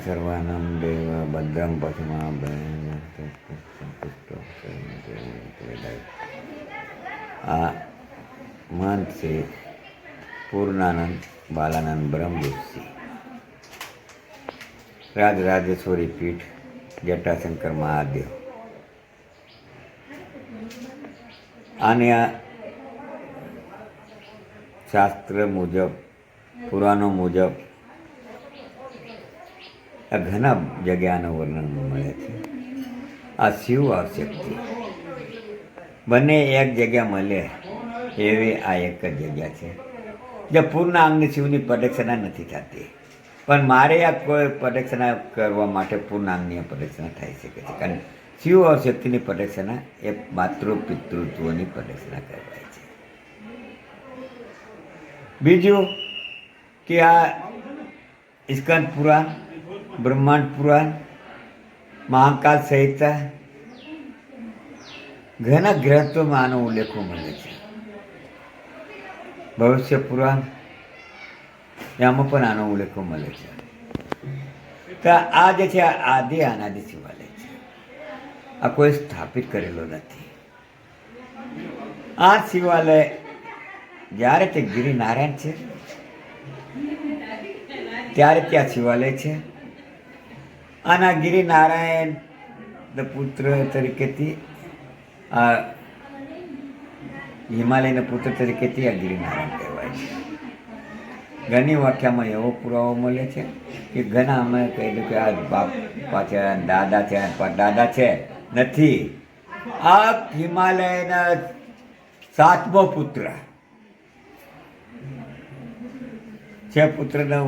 સર્વાનમ દેવ ભદ્રમ પથમા આ મંત છે પૂર્ણાનંદ બાલાનંદ બ્રહ્મદેવસિંહ રાજરાજેશ્વરી પીઠ જટાશંકર મહાદેવ આને આ શાસ્ત્ર મુજબ પુરાણો મુજબ આ ઘણા જગ્યાનું વર્ણન મળે છે. આ શિવ શક્તિ બંને એક જગ્યા મળે, એવી આ એક જ જગ્યા છે. જે પૂર્ણ અંગની શિવની પ્રદક્ષિણા નથી થતી, પણ મારે આ કોઈ પ્રદક્ષિણા કરવા માટે પૂર્ણાંગની પ્રદક્ષિણા થઈ શકે છે. કારણ શિવ શક્તિની પ્રદક્ષિણા એ માતૃ પિતૃત્વની પ્રદક્ષિણા કહેવાય છે. બીજું કે આ ઇસ્કંદ પુરાણ બ્રહ્માંડ પુરાણ મહાકાલ સંહિતા ઘણા ગ્રંથોમાં આનો ઉલ્લેખો મળે છે. ભવિષ્ય પુરાણ એમાં પણ આનો ઉલ્લેખો મળે છે. તો આ જે છે આદિ અનાદિ શિવાલય છે. આ કોઈ સ્થાપિત કરેલો નથી. આ શિવાલય જ્યારે તે ગિરિનારાયણ છે, ત્યારે ત્યાં શિવાલય છે. આના ગિરિનારાયણ પુત્ર તરીકેથી આ હિમાલયના પુત્ર તરીકેથી આ ગિરિનારાયણ કહેવાય છે. ઘણી વાક્યામાં એવો પુરાવો મળે છે કે ઘણા અમે કહી દઉં કે આ બાપ પાછા દાદા છે દાદા છે, નથી. આ હિમાલયના સાતમો પુત્ર. છે પુત્રનો